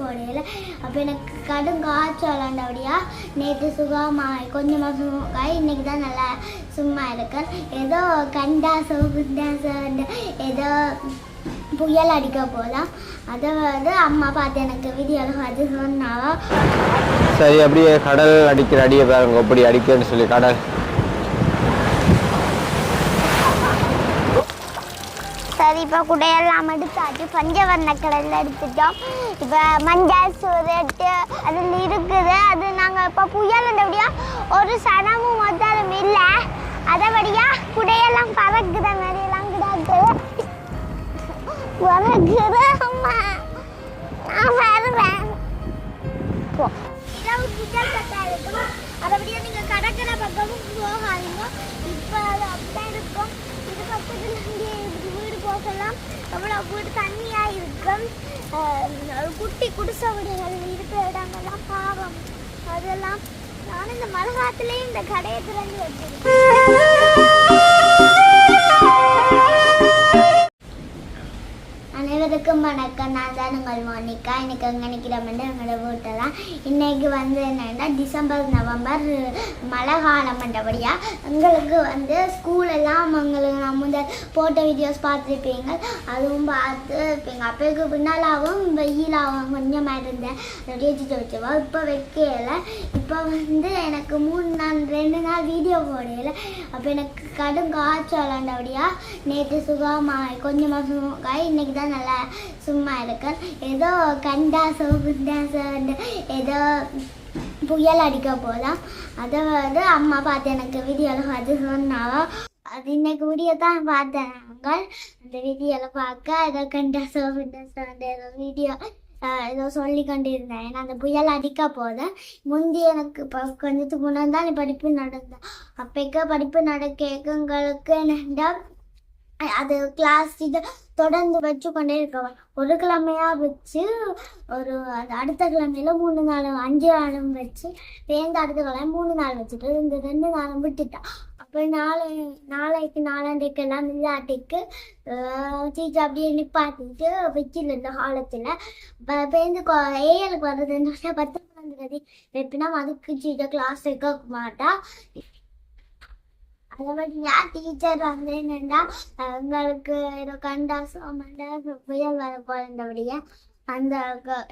போடையில அப்போ எனக்கு கடும் காய்ச்சல் விளாண்டபடியா நேற்று சுகமாக கொஞ்சமாக சுகமாய் இன்னைக்கு தான் நல்லா சும்மா இருக்கேன். ஏதோ கண்டாசோ குண்டாசோ ஏதோ புயல் அடிக்க போகலாம் அதை வந்து அம்மா பார்த்து எனக்கு வீடியோவில் பார்த்து சொன்னாவோ சரி அப்படியே கடல் அடிக்கிற அடியை பாருங்க அப்படி அடிக்கிறேன்னு சொல்லி கடல். சரி இப்போ குடையெல்லாம் எடுத்தாச்சு. பஞ்சவர்ண கடையில் எடுத்துட்டோம். இப்போ மஞ்சள் சூரட்டு அதில் இருக்குது. அது நாங்கள் இப்போ புயலுண்டபடியா ஒரு சனமும் மொத்தம் இல்லை. அதைபடியாக குடையெல்லாம் பறக்குற மாதிரிலாம் கிடக்குது பறக்குது அம்மா. நான் வருவேன். போ. இரவு அதபடியா நீங்கள் கடற்கரை பக்கமும் போகாதீங்க. இப்போ அது அப்படியே இருக்கும். இது பக்கத்தில் இங்கே இப்படி வீடு எவ்வளோ வீடு தண்ணியாக இருக்கும் குட்டி குடிசை வீடுகள் இருக்கிற இடங்கள்லாம் பாவம். அதெல்லாம் நானும் இந்த மழை காலத்துலேயும் இந்த கடையை திறந்து வச்சிருக்கேன். அனைவருக்கும் வணக்கம் நான் தான் உங்கள் மோனிகா இன்னைக்கு அங்கே நிற்கிறோம்னு எங்களோட வீட்டெல்லாம் இன்னைக்கு வந்து என்னென்னா டிசம்பர் நவம்பர் மழை காலம் பண்ணபடியா எங்களுக்கு வந்து ஸ்கூலெல்லாம் எங்களுக்கு நான் முதல் போட்ட வீடியோஸ் பார்த்துருப்பீங்க அதுவும் பார்த்து இருப்பீங்க அப்போக்கு பின்னாலாகவும் வெயிலாகவும் கொஞ்சமாக இருந்தேன் ரேஜிட்டு வச்சுவா இப்போ வைக்கல இப்போ வந்து எனக்கு மூணு நாள் ரெண்டு நாள் வீடியோ போடையில அப்போ எனக்கு கடும் காய்ச்சல் விளாண்டபடியா நேற்று சுகமாக கொஞ்சமாக சுகமாய் இன்னைக்கு தான் நல்லா சும்மா இருக்க ஏதோ கண்டாசோ குண்டாசோ ஏதோ புயல் அடிக்க போகலாம் அதை வந்து அம்மா பார்த்து எனக்கு வீடியோவில் பார்த்து சொன்னாவோ அது இன்னைக்கு வீடியோ தான் பார்த்தேன் நாங்கள். அந்த வீடியோவில் பார்க்க ஏதோ கண்டாசோ குண்டாசோ ஏதோ வீடியோ ஏதோ சொல்லி கொண்டு இருந்தேன் ஏன்னா அந்த புயல் அடிக்க போது முந்தி எனக்கு இப்போ கொஞ்சத்துக்கு முன்னாடி தான் படிப்பு நடந்தேன் அப்போக்க படிப்பு நடக்க எங்களுக்கு என்னென்னா அது கிளாஸ் இது தொடர்ந்து வச்சு கொண்டே இருக்கவன் ஒரு கிழமையாக வச்சு ஒரு அது அடுத்த கிழமையில மூணு நாள் அஞ்சு நாளும் வச்சு வேந்த அடுத்த கிழமை மூணு நாள் வச்சுட்டு இந்த ரெண்டு நாளும் விட்டுட்டான் அப்போ நாளை நாளைக்கு நாளாண்டைக்கு எல்லாம் இல்லாட்டிக்கு சீச்சு அப்படியே நிப்பாட்டிட்டு வச்சில் இருந்த காலத்தில் பேருந்து ஏஎலுக்கு வர்றதுன்னு சொன்னா பத்து பன்னெண்டு எப்படின்னா அதுக்கு சீட்டை கிளாஸ் வைக்க மாட்டா. அதபடியா டீச்சர் வந்து என்னன்னா எங்களுக்கு ஏதோ கண்டாசம் புயல் வர போகிறபடியா அந்த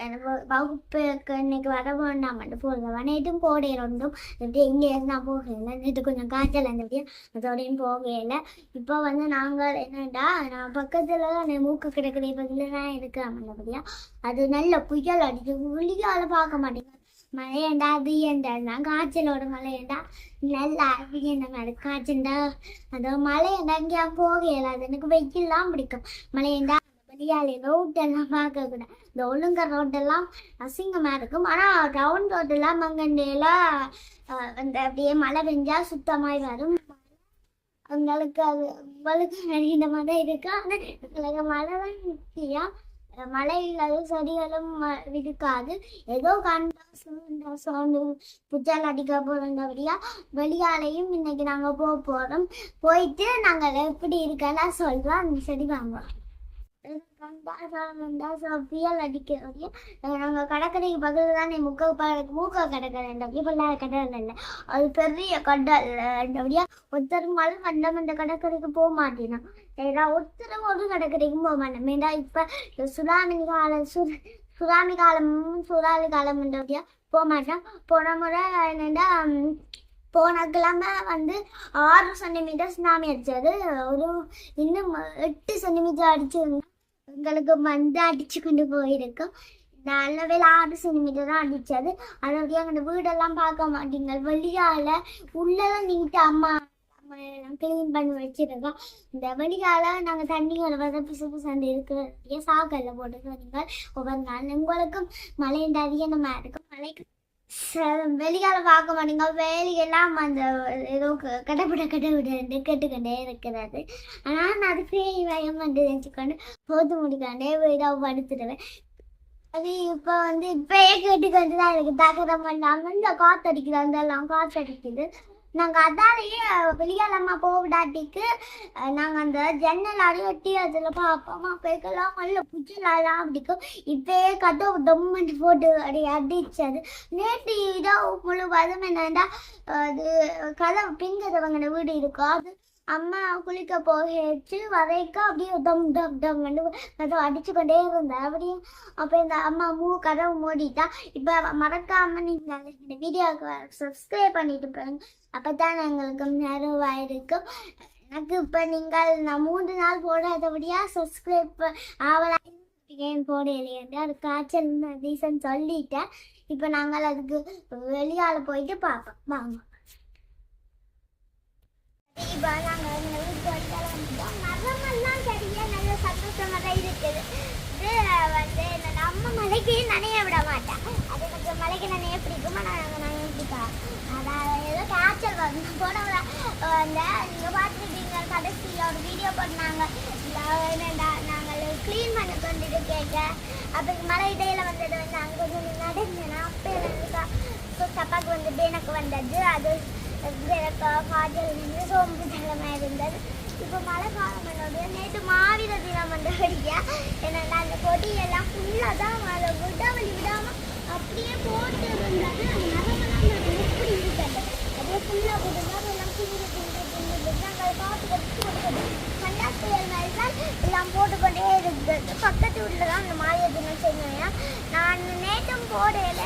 எனக்கு வகுப்புக்கு இன்னைக்கு வர வேண்டாம் மட்டும் போடுங்க நேற்றும் போடே ரெண்டும் எப்படி இங்கே இருந்தா போகல. நேற்று கொஞ்சம் காய்ச்சல் இருந்தபடியா அதோடையும் போகல. இப்போ வந்து நாங்கள் என்னடா நான் பக்கத்தில் தான் மூக்கு கிடக்கிற பகுதியில் தான் இருக்கிறோம் அது நல்ல புயல் அடிச்சு புளியால பார்க்க மாட்டேங்க மழையண்டா வீயண்டா காய்ச்சலோட மழையண்டா. நல்லா வீயண்ட மாதிரி காய்ச்சண்டா அதோ மழையண்டா எங்கேயா போக அது எனக்கு வெயில்லாம் பிடிக்கும். மழையண்டா வெளியாலே ரோட்டெல்லாம் பார்க்க கூட இந்த ஒழுங்க ரோட்டெல்லாம் அசிங்கமா இருக்கும். ஆனா ரவுண்ட் ரோட்டெல்லாம் மங்கண்டையில அந்த அப்படியே மழை பெஞ்சா சுத்தமாய் வரும். உங்களுக்கு அது உங்களுக்கு நிறைய மாதிரி இருக்கு? ஆனா எங்களுக்கு மழை தான் முக்கியம் மலைகளும் செடிகளும் இருக்காது ஏதோ கண்டா சுண்டா சவுண்டு புச்சால் அடிக்க போறோம்டபடியா வெளியாலையும் இன்னைக்கு நாங்க போக போறோம். போயிட்டு நாங்க எப்படி இருக்கெல்லாம் சொல்றோம் அந்த செடி வாங்குவோம் புயல் அடிக்கிறோம் நாங்க கடற்கரைக்கு பக்கத்துல தானே முக்க மூக்க கடற்கரை இப்பெல்லாம் கடல் இல்லை அது பெரிய கடல் அப்படியா ஒருத்தர் மழை வந்தோம் அந்த கடற்கரைக்கு போக மாட்டேனா. ஏன்னா ஒருத்தரும் ஒரு கடற்கரைக்கும் போக மாட்டேன் ஏன்னா இப்போ இந்த சுனாமி காலம் சு சுனாமி காலமும் சுறாமி காலம் போக மாட்டேன் போன முறை என்னென்னா போன கிழமை வந்து ஆறு சென்டிமீட்டர் சுனாமி அடிச்சது ஒரு இன்னும் எட்டு சென்டிமீட்டர் அடிச்சிருந்தா எங்களுக்கு வந்து அடிச்சு கொண்டு போயிருக்கும். நல்ல வேலை ஆறு சென்டிமீட்டர் தான் அடிச்சது அதோடய அந்த வீடெல்லாம் பார்க்க மாட்டீங்க. வெளியால உள்ளதான் நீட்டு அம்மா க்ளீன் பண்ணி வச்சிருக்கோம். இந்த வெளியால நாங்க தண்ணி வர பிசு பிசந்து இருக்கிற சாக்கல்ல போட்டு சொன்னீங்க ஒவ்வொரு நாள் உங்களுக்கும் மழை அதிகமா இருக்கும்? மழைக்கு ச- வெளியால பார்க்க மாட்டீங்க. வேலையெல்லாம் அந்த ஏதோ க- கடப்பிட கடப்பிட கேட்டுக்கொண்டே இருக்கிறது. ஆனால் நான் பேய் பயம் வந்து நினச்சிக்கொண்டு போது முடிக்காண்டே வீடாக படுத்துடுவேன் அது இப்போ வந்து இப்பயே கேட்டுக்கொண்டு தான் எனக்கு தகரம் பண்ணாங்க இந்த அந்த காற்று அடிக்கிறது நாங்கள் அதாலேயே வெளியாலம்மா போவிடாட்டிக்கு நாங்கள் அந்த ஜன்னல் அடையொட்டி அதில் பார்ப்போம் அப்போக்கெல்லாம் நல்ல புச்சலாம் அப்படிக்கும் இப்பயே கதவு டொம்மட்டு போட்டு அப்படி அடிச்சது. நேற்று இதோ முழுவதும் என்னண்டா அது கதவு பின்கதவங்க வீடு இருக்கும் அது அம்மா குளிக்க போயிடுச்சு வரைக்கும் அப்படியே டம் டம் டம்னு வந்து அடிச்சு கொண்டே இருந்தேன் அப்படியே அப்போ இந்த அம்மா மூ கதவு மூடிட்டா. இப்போ மறக்காம நீங்கள் இந்த வீடியோவுக்கு சப்ஸ்கிரைப் பண்ணிட்டு போங்க. அப்போ தான் எங்களுக்கு நிறைவாக இருக்கும் எனக்கு இப்போ நீங்கள் நான் மூன்று நாள் போடாதபடியாக சப்ஸ்கிரைப் ஆவலாம் ஏன் போடலையே அது காய்ச்சல் ரீசன் சொல்லிட்டேன். இப்போ நாங்கள் அதுக்கு வெளியால் போயிட்டு பார்ப்போம் வாங்க. இப்போ நாங்கள் இந்த வீட்டுக்கு வந்துட்டோம் மரமெல்லாம் சரியா நல்ல சந்தோஷமாக தான் இருக்குது. இது வந்து நம்ம அம்மா மலைக்கு நனைய விட மாட்டேன் அது எனக்கு மலைக்கு நனைய பிடிக்குமா? நாங்கள் நனைய பிடிக்கும் அதான் ஏதோ காய்ச்சல் வந்து போனவங்க அந்த நீங்கள் பார்த்துருக்கீங்க கடைசியில் ஒரு வீடியோ போட்டாங்க என்னடா நாங்கள் க்ளீன் பண்ண கொண்டுட்டு கேட்க. அப்போ மலை இடையில வந்தது வந்து அங்கே கொஞ்சம் நடந்தேன் அப்போ எனக்கு தப்பாக்கு வந்துட்டு எனக்கு வந்தது. அது காய்ச்சல் வந்து சோம்பு தலைமை இருந்தது இப்போ மழை காலம் என்னோட நேற்று மாவிர தினம் வந்து வரியா என்னன்னா அந்த கொடியெல்லாம் ஃபுல்லாக தான் மழை விடாமல் விடாமல் அப்படியே போட்டு இருந்தது அந்த மரமெல்லாம் எப்படி அப்படியே ஃபுல்லாக போட்டு எல்லாம் திண்டு திண்டு நாங்கள் கண்டா புயல் மாதிரி தான் எல்லாம் போட்டுக்கொண்டே இருந்தது. பக்கத்து வீட்டில் தான் அந்த மாவிர தினம் செஞ்சேன் நான் நேற்றும் போடையில்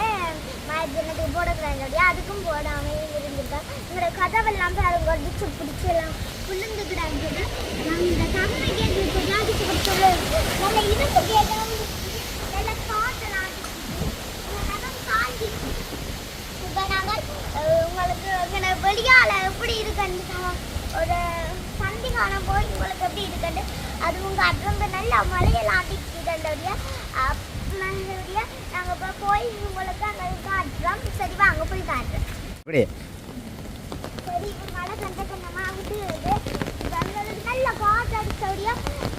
மாய தினத்துக்கு போடக்கூடாது அதுக்கும் போடாமல் இருந்துட்டேன் எங்களோட கதவெல்லாம் பாருங்க அடிச்சு பிடிச்சி எல்லாம் விழுந்துக்கிறாங்க நாங்கள் இந்த அடிச்சு நல்ல நல்ல காஞ்சி. இப்போ நாங்கள் உங்களுக்கு எங்களை வெளியால எப்படி இருக்குன்னு ஒரு சந்திகானம் போய் உங்களுக்கு எப்படி இருக்குன்னு? அது உங்கள் அட்ரங்க நல்லா மழையெல்லாம் அடிக்குதுடைய நல்லபடியா நாங்கள் இப்போ போய் உங்களுக்கு அங்கே காட்டுறோம். சரி வாங்க போய் காட்டுறோம். இப்படி. சரி மழை கண்ட கண்டமாக ஆகுது எங்களுக்கு நல்ல காற்று அடிச்சபடியா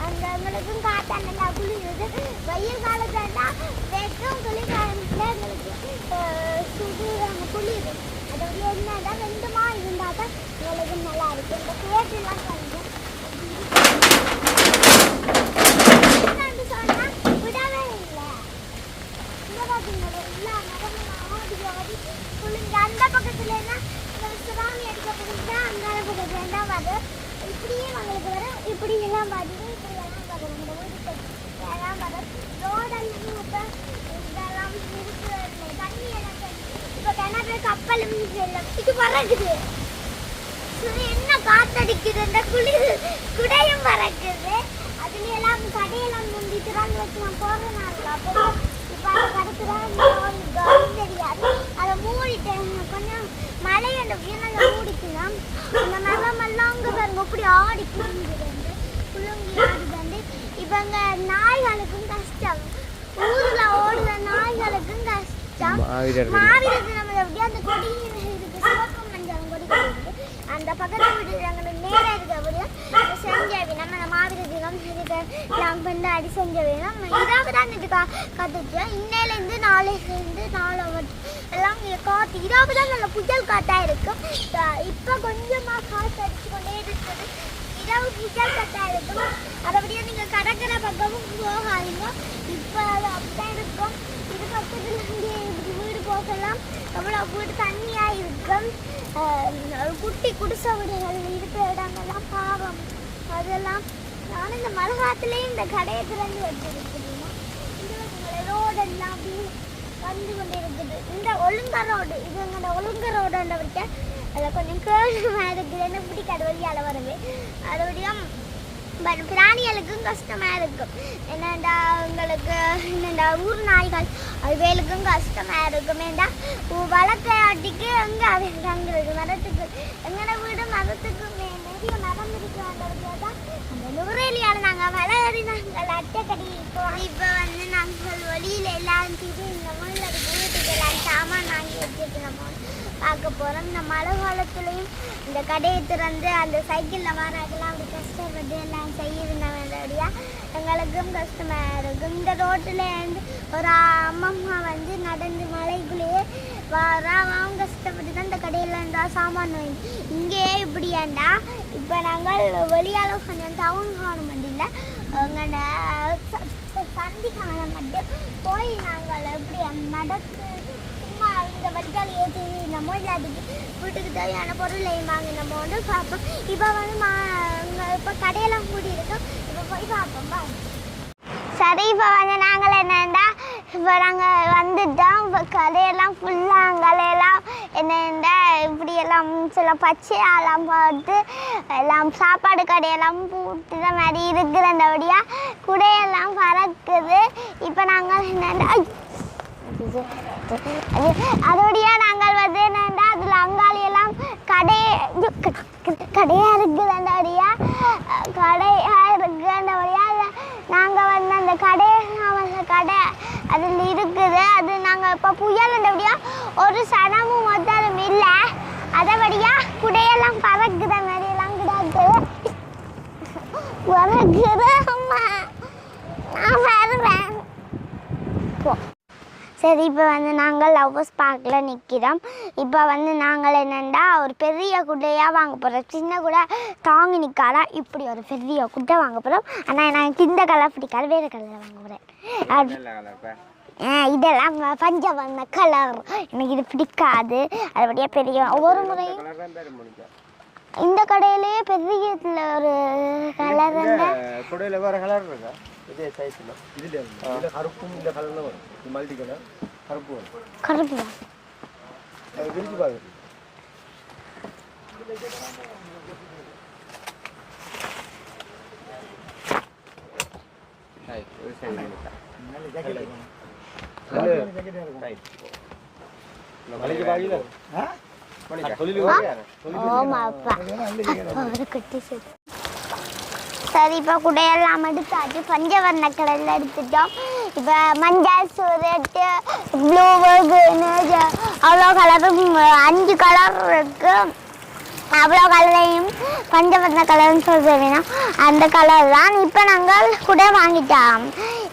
அந்த எங்களுக்கும் காற்றா நல்லா குளிருது. வெயில் காலத்துலன்னா வெட்டும் குளிர் காலத்தில் எங்களுக்கு சுடு அங்கே குளிரு. அதோட என்னதான் ரெண்டுமா இருந்தால் தான் உலகம் நல்லா இருக்கு இந்த கேட்டுலாம் கொஞ்சம் விடவே இல்லை. இந்த பார்த்தீங்களா எல்லா மரமும் ஆடி ஆடி குளிர்ந்து அந்த பக்கத்துல எல்லாம் இந்த சுறாமி அடிக்கப்படுது அங்கால பக்கத்துல எல்லாம் வரும் இப்படியே உங்களுக்கு வரும் இப்படி எல்லாம் வருது இப்படி எல்லாம் வரும் இந்த எல்லாம் வரும் ரோடெல்லாம் இப்போ இதெல்லாம் இருக்கிற தண்ணி எல்லாம் இப்போ கிணறு கப்பலும் எல்லாம் இது பறக்குது என்ன காத்தடிக்குது? இந்த குளிர் குடையும் பறக்குது அதுல எல்லாம் கடையெல்லாம் முந்திட்டுறான்னு வச்சு நான் போறேன் அப்போ இப்போ அதை கடுத்துதான் தெரியாது. அதை மூடிட்டேன் கொஞ்சம் மழை அந்த வீணலை மூடிக்கலாம் அந்த மரமெல்லாம் அங்கே பாருங்க அப்படி ஆடி குலுங்குது குலுங்கி ஆடுது இவங்க நாய்களுக்கும் கஷ்டம் ஊர்ல ஓடுற நாய்களுக்கும் கஷ்டம் மாவீரர் தினம். மாவீரர் நம்ம அந்த கொடி இருக்கு சிவப்பு மஞ்சள் கொடி இருக்கு. அந்த பக்கத்து வீடு எங்களுக்கு நேரம் இருக்க அப்படியே செஞ்சவி நம்ம அந்த மாவீரர் தினம் இருக்க எல்லாம் வந்து அடி செஞ்சவி. நம்ம இதாக தான் இது கா கற்றுச்சு இன்னையிலேருந்து நாளையிலேருந்து நாளை மட்டும் எல்லாம் காற்று இதாக தான் நல்ல புயல் காற்றா இருக்கும் இப்போ கொஞ்சமாக காற்று அடிச்சு கொண்டே இருக்குது. இரவு புயல் காட்டாக இருக்கும் அதைபடியே நீங்கள் கடற்கரை பக்கமும் போகாதீங்க. இப்போ அது அப்படிதான் இருக்கும். இது பக்கத்துல இங்கே போகலாம் எவ்வளோ வீடு தண்ணியாக இருக்கும். ஒரு குட்டி குடிசை வீடுகள் இருக்கிற இடங்கள்லாம் பாவம். அதெல்லாம் நானும் இந்த மழை காலத்துலேயும் இந்த கடையை திறந்து வச்சிருக்கிறீங்க இந்த ரோடெல்லாம் அப்படி வந்து கொண்டு இருக்குது இந்த ஒழுங்க ரோடு இது எங்களோட ஒழுங்க ரோடுன்ற விட்ட அதில் கொஞ்சம் கேள்விமாக இருக்குது என்ன பிடிக்காது வழியால் வரவே. அதோடையும் பட் பிராணிகளுக்கும் கஷ்டமாக இருக்கும். என்னடா உங்களுக்கு என்னடா ஊர் நாய்கள் அவைகளுக்கும் கஷ்டமாக இருக்கும். ஏண்டா? வளர்க்கையாட்டிக்கு எங்க அவைங்களுக்கு மரத்துக்கு எங்கட வீடு மரத்துக்கு நிறைய மரம் இருக்கிறாங்க தான் அந்த நூறேலியால் நாங்கள் வளரி நாங்கள் அட்டைக்கடி இப்போ இப்போ வந்து நாங்கள் வெளியில எல்லாம் இந்த மாதிரி வீட்டுக்கு எல்லாம் சாமான் வாங்கி வச்சுருக்கிறோம். பார்க்க போகிறோம் இந்த மழை காலத்துலேயும் இந்த கடையை திறந்து அந்த சைக்கிளில் வராங்கலாம் அப்படி கஷ்டப்பட்டு எல்லாம் செய்யிருந்தவங்களுடைய எங்களுக்கும் கஷ்டமாக இருக்கும். இந்த ரோட்டில் இருந்து ஒரு அம்மம்மா வந்து நடந்து மலைக்குள்ளேயே வராமல் கஷ்டப்பட்டு தான் இந்த கடையில் இருந்தால் சாமான் வாங்கி. இங்கேயே இப்படியாண்டா? இப்போ நாங்கள் வெளியால் கொஞ்சம் டவுன் கவர்மெண்டில் அங்கே சந்தி காண மட்டும் போய் நாங்கள் எப்படி நடக்கு இந்த வடிகால் ஏற்றி நம்ம இல்லாததுக்கு வீட்டுக்கு தேவையான பொருளையும் வாங்க நம்ம வந்து பார்ப்போம். இப்போ வந்து மா இப்போ கடையெல்லாம் கூடி இருக்கோம் இப்போ போய் பார்ப்போம் வா. சரி இப்போ வந்து நாங்கள் என்னென்னா இப்போ நாங்கள் வந்துட்டோம். இப்போ கடையெல்லாம் ஃபுல்லாக அங்கெல்லாம் என்னென்னா இப்படி எல்லாம் சில பச்சையெல்லாம் பார்த்து எல்லாம் சாப்பாடு கடையெல்லாம் போட்டு மாதிரி மாதிரி அந்தபடியாக குடையெல்லாம் பறக்குது. இப்போ நாங்கள் என்னென்னா அதோடைய நாங்கள் வந்து என்னென்னா அதில் அங்காளி எல்லாம் கடை கடையாக இருக்குதுன்றபடியா கடையாக இருக்குன்றபடியா நாங்கள் வந்து அந்த கடை கடை அதில் இருக்குது. அது நாங்கள் இப்போ புயலுன்றபடியா ஒரு சனமும் மொத்தம் இல்லை. அதபடியா குடையெல்லாம் பறக்குத மாதிரியெல்லாம் கிடக்குது பறக்குது அம்மா. நான் வருவேன். போ. சரி இப்போ வந்து நாங்கள் லவ்வர்ஸ் பார்க்கில் நிற்கிறோம் இப்போ வந்து நாங்கள் என்னென்னா ஒரு பெரிய குட்டையாக வாங்க போகிறோம் சின்ன கூட தாங்கி நிற்காதா இப்படி ஒரு பெரிய குட்டை வாங்க போகிறோம் ஆனால் எனக்கு இந்த கலர் பிடிக்காது வேறு கலரில் வாங்க போகிறேன் இதெல்லாம் வ- பஞ்ச வண்ண கலர் எனக்கு இது பிடிக்காது. அதுபடியாக பெரிய ஒவ்வொரு முறையும் இந்த கடையிலேயே பெரிய ஒரு கலர் குடையில வேற கலர் இருக்கா? இதே சைஸ்ல இதுல இதுல கருப்பும் இந்த கலர்ல வரும் இது மல்டி கலர் கருப்பு வரும் கருப்பு தான் சரி இப்போ குடையெல்லாம் எடுத்தாச்சு. பஞ்சவர்ண கலரில் எடுத்துட்டோம். இப்போ மஞ்சள் சூரட்டு ப்ளூ அவ்வளோ கலரும் அஞ்சு கலர் இருக்கு. அவ்வளோ கலரையும் பஞ்சவர்ண கலர்னு சொல்கிறேன்னா அந்த கலர் தான் இப்போ நாங்கள் குடை வாங்கிட்டோம்.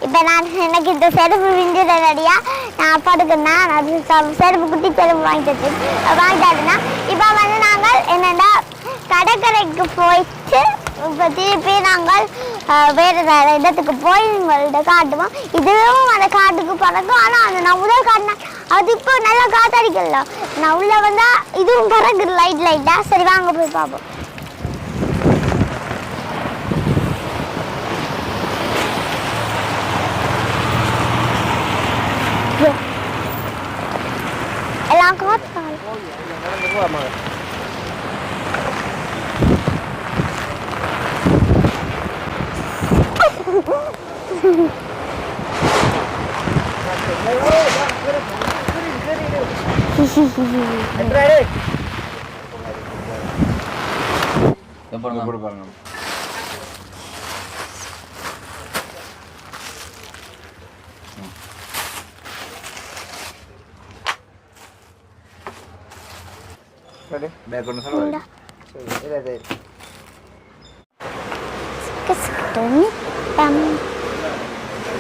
இப்போ நான் எனக்கு இந்த செருப்பு விஞ்சிடடியா நான் அப்பாட்டுக்குன்னா அது செருப்பு குட்டி செருப்பு வாங்கிட்டு வாங்கிட்டாருன்னா இப்போ வந்து நாங்கள் என்னென்னா கடற்கரைக்கு போயிட்டு திருப்பி நாங்கள் அஹ், வேறு வேறு இடத்துக்கு போய் உங்கள்கிட்ட காட்டுவோம். இதுவும் அந்த காட்டுக்கு பறக்கும் ஆனால் அந்த நான் உள்ள காட்டினேன் அது இப்போ நல்லா காத்தடிக்கல நான் உள்ள வந்தா இதுவும் பறக்குது லைட் லைட்டாக சரி வாங்க போய் பார்ப்போம் எல்லாம் காத்து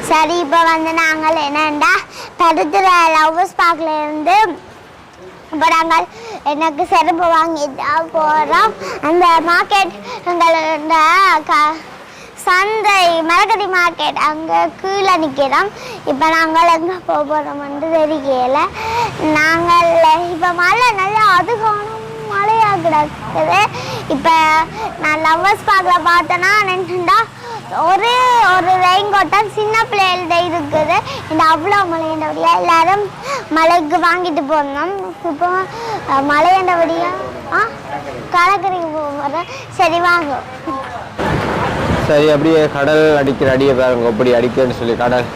சரி இப்போ வந்து நாங்கள் என்னண்டா படுத்துற லவ்வர்ஸ் பார்க்ல இருந்து இப்போ நாங்கள் எனக்கு செருப்பு வாங்கிட்டு போகிறோம் அந்த மார்க்கெட் எங்களோட க சந்தை மரகதி மார்க்கெட் அங்கே கீழே நிற்கிறோம் இப்போ நாங்கள் எங்கே போக போகிறோம்னு தெரியல. நாங்கள் இப்போ மழை நல்லா அதுகாணும் மழையாக கிடக்குது. இப்போ நான் லவ்வர்ஸ் பார்க்கல பார்த்தேன்னா நின்றுண்டா ஒரே ஒரு ரெயின் கோட்டம் சின்ன பிள்ளைகள்ட்ட இருக்குது. இந்த அவ்வளோ மழையண்டபடியாக எல்லாரும் மலைக்கு வாங்கிட்டு போனோம் இப்போ அஹ், ஆ கடற்கரைக்கு போகிறோம் சரி வாங்க. சரி அப்படியே கடல் அடிக்கிற அடியை பாருங்க. அப்படி அடிக்கிறேன்னு சொல்லி கடல்.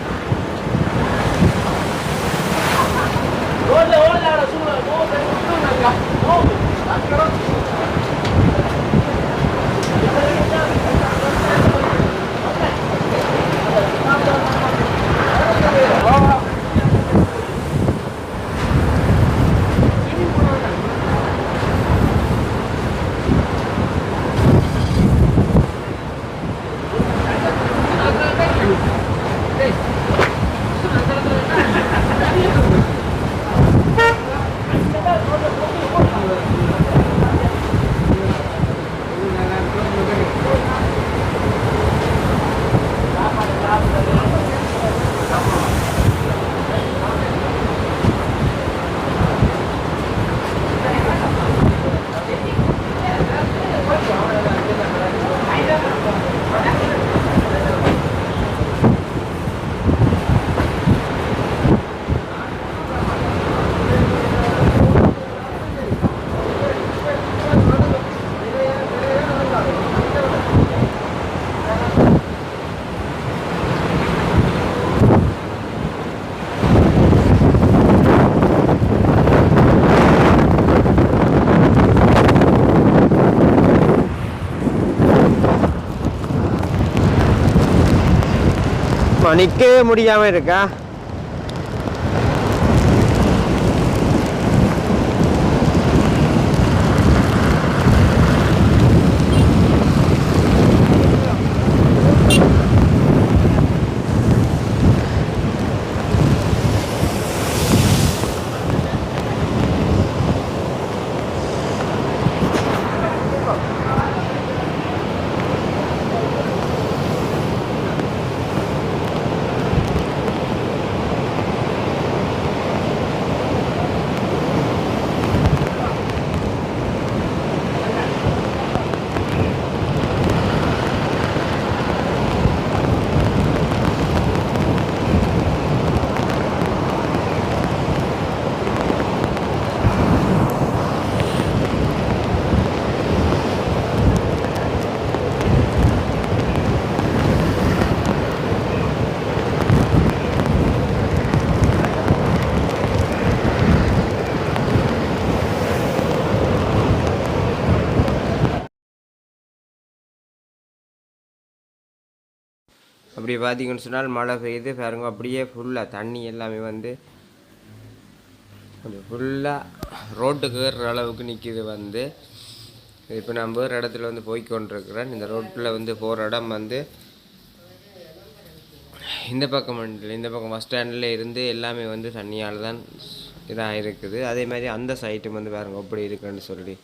நிற்கவே முடியாமல் இருக்கா? அப்படி பார்த்தீங்கன்னு சொன்னால் மழை பெய்யுது பாருங்க அப்படியே ஃபுல்லாக தண்ணி எல்லாமே வந்து அப்படி ஃபுல்லாக ரோட்டுக்கு ஏறுற அளவுக்கு நிற்கிது வந்து. இப்போ நான் வேறு இடத்துல வந்து போய் கொண்டிருக்கிறேன் இந்த ரோட்டில் வந்து போகிற இடம் வந்து இந்த பக்கம் மண்டில் இந்த பக்கம் பஸ் ஸ்டாண்டில் இருந்து எல்லாமே வந்து தண்ணியால் தான் இதாக இருக்குது அதே மாதிரி அந்த சைட்டும் வந்து பாருங்கள் எப்படி இருக்குன்னு சொல்லி.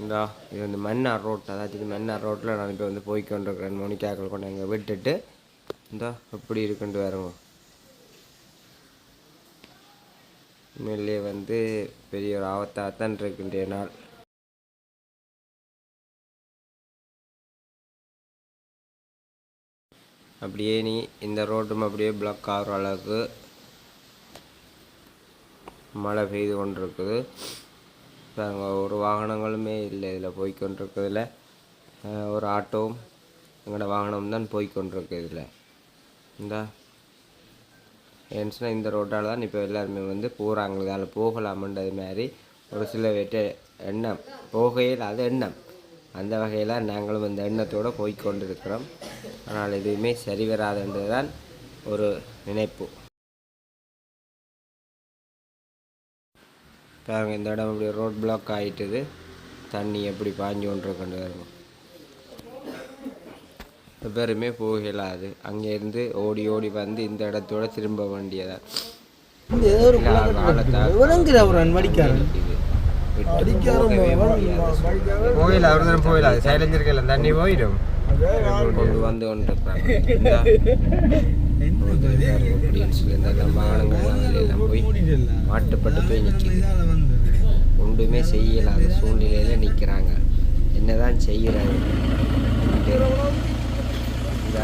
இந்தா இது வந்து மன்னார் ரோட் அதாச்சும் இது மன்னார் ரோட்டில் நான் இப்போ வந்து போய் கொண்டிருக்கிறேன் மோனிக்காக்கள் கொண்டு அங்கே விட்டுட்டு இந்தா எப்படி இருக்குன்ட்டு வரங்க உண்மையிலேயே வந்து பெரிய ஒரு ஆபத்தாக தான் இருக்கின்ற நாள். அப்படியே நீ இந்த ரோட்டும் அப்படியே பிளாக் ஆகிற அளவுக்கு மழை பெய்து கொண்டிருக்குது. பாருங்க ஒரு வாகனங்களுமே இல்லை. இதில் போய்கொண்டிருக்கிறதுல ஒரு ஆட்டோவும் எங்களோட வாகனம் தான் போய்கொண்டிருக்கு இதில். இந்த ஏன்னுச்சுன்னா இந்த ரோட்டால் தான் இப்போ எல்லாருமே வந்து போகிறாங்க இதால் போகலாமன்றது மாதிரி ஒரு சில வெட்ட எண்ணம். போகையில் அது எண்ணம். அந்த வகையில் நாங்களும் இந்த எண்ணத்தோடு போய்கொண்டிருக்கிறோம் ஆனால் எதுவுமே சரி வராதுன்றது தான் ஒரு நினைப்பு. பாருங்க இந்த இடம் இப்படி ரோட் பிளாக் ஆகிட்டுது தண்ணி எப்படி பாஞ்சு கொண்டிருக்குன்னு பாருங்க பேருமே போகலாது. அங்கேருந்து ஓடி ஓடி வந்து இந்த இடத்தோட திரும்ப வேண்டியதா. கோயில் அவர் தான் தண்ணி போயிடும். கொண்டு வந்து கொண்டிருக்கிறாங்க. அப்படின்னு சொல்லி இந்த வாகனங்கள் எல்லாம் போய் மாட்டுப்பட்டு போய் நிற்கிது ஒன்றுமே செய்யலாத சூழ்நிலையில் நிற்கிறாங்க என்னதான் செய்யறாங்க இந்த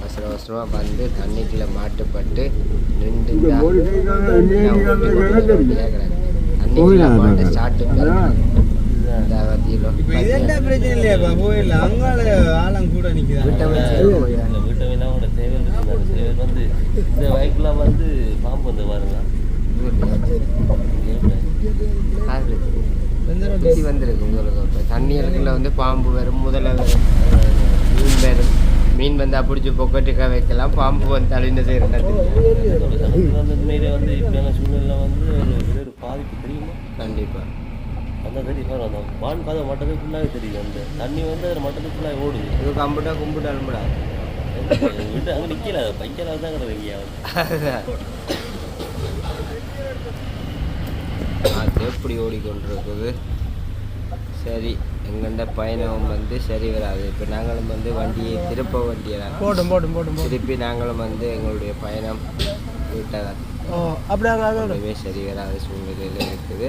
அவசர அவசரமாக வந்து தண்ணிக்குள்ளே மாட்டுப்பட்டு நின்று தண்ணிக்குள்ளே மாட்டு ஸ்டார்ட் வந்து இந்த வயக்குலாம் வந்து பாம்பு வந்து பாருங்க வந்திருக்கு உங்களுக்கு இப்போ தண்ணிகளுக்குள்ள வந்து பாம்பு வரும் முதல்ல வரும் மீன் வரும். மீன் வந்து பிடிச்சி பொக்கட்டுக்காக வைக்கலாம் பாம்பு வந்து தலைந்த செய்யறதா வந்து இப்படியான சூழ்நிலை வந்து ஒரு பாதிப்பு தெரியுமா? கண்டிப்பா. அந்த தெரியும் பாரு அந்த வான் கதை மட்டத்துக்கு ஃபுல்லாகவே தெரியுது அந்த தண்ணி வந்து அது மட்டத்துக்கு ஃபுல்லாக ஓடுது. இது கம்புட்டா கும்பிட்டு அனுப்பிடா. விட்டு அங்கே நிற்கல பைக்கலாக தான் கிடக்கு எங்கேயாவது அது எப்படி ஓடிக்கொண்டிருக்குது. சரி எங்கண்ட பயணம் வந்து சரி வராது. இப்போ நாங்களும் வந்து வண்டியை திருப்ப வேண்டியதான் போட்டும் போட்டும் போட்டும் திருப்பி நாங்களும் வந்து எங்களுடைய பயணம் வீட்டை ஓ அப்படியே? சரி வராத சூழ்நிலையில் இருக்குது.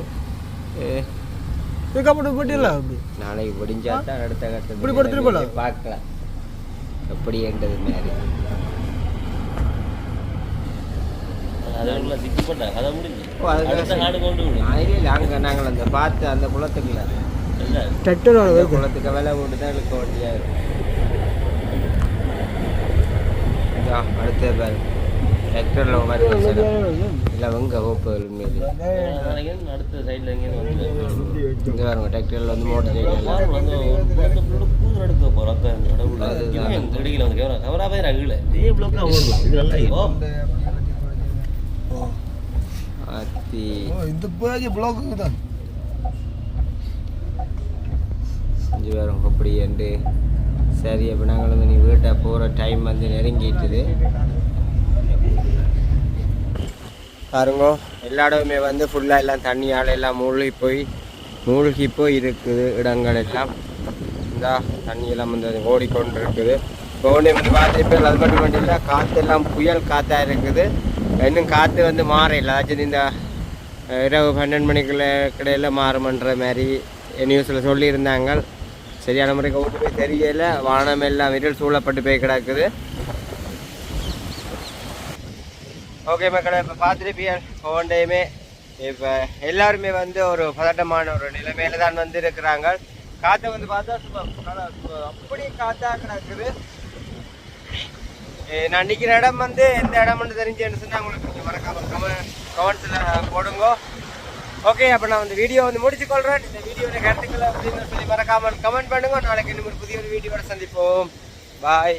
பிக்கப் போட்டியில்ல அப்படி நாளைக்கு முடிஞ்சாதான் அடுத்த இப்படி படுத்துட்டு போலாம். கட்டத்தில் பார்க்கலாம். எப்படி என்றது மாதிரி முடிஞ்சு? நாங்கள் அந்த பார்த்து அந்த குளத்துக்குள்ள. குளத்துக்கு வேலை போட்டு தான் இழுக்க வேண்டியா இருக்கும் இதா, அடுத்த பாரு டிராக்டரில் மாதிரி இல்லை அடுத்த சைடில் எங்கேயும் இங்கே டிராக்டரில் வந்து மோட்டர் இந்த பேஜ் பிளாக்கு தான். இங்கே பாருங்க அப்படி என்று சரி அப்போ நாங்கள் வந்து நீ வீட்டை போகிற டைம் வந்து நெருங்கிட்டுது. பாருங்க எல்லா இடமுமே வந்து ஃபுல்லாக எல்லாம் தண்ணியால் எல்லாம் மூழ்கி போய் மூழ்கி போய் இருக்குது இடங்கள் எல்லாம் இந்த தண்ணியெல்லாம் வந்து ஓடிக்கொண்டு இருக்குது இப்போ ஒன்று வந்து பார்த்துருப்பேன் அது மட்டும் மட்டும் இல்லை காற்றெல்லாம் புயல் காற்றாக இருக்குது. இன்னும் காற்று வந்து மாறையில் அதாச்சும் இந்த இரவு பன்னெண்டு மணிக்குள்ள கடையில் மாறுமன்ற மாதிரி நியூஸில் சொல்லியிருந்தாங்க. சரியான முறைக்கு ஓட்டு போய் தெரியல. வானம் எல்லாம் இருள் சூழப்பட்டு போய் கிடக்குது. ஓகே மக்களே இப்போ பார்த்துருப்பீங்க ஒவ்வொன்றையுமே இப்போ எல்லாருமே வந்து ஒரு பதட்டமான ஒரு நிலைமையில தான் வந்து இருக்கிறாங்க. காற்றை வந்து பார்த்தா சும்மா நல்லா அப்படி கிடக்குது நான் நிற்கிற இடம் வந்து எந்த இடம்னு தெரிஞ்சேன்னு சொன்னால் உங்களுக்கு கொஞ்சம் மறக்காம கமெண்ட் கமெண்ட்ஸில் போடுங்க. ஓகே அப்போ நான் வந்து வீடியோ வந்து முடிச்சுக்கொள்கிறேன் இந்த வீடியோவில் கருத்துக்களை அப்படின்னு சொல்லி மறக்காமல் கமெண்ட் பண்ணுங்க. நாளைக்கு இன்னும் ஒரு புதிய ஒரு வீடியோட சந்திப்போம். பாய்.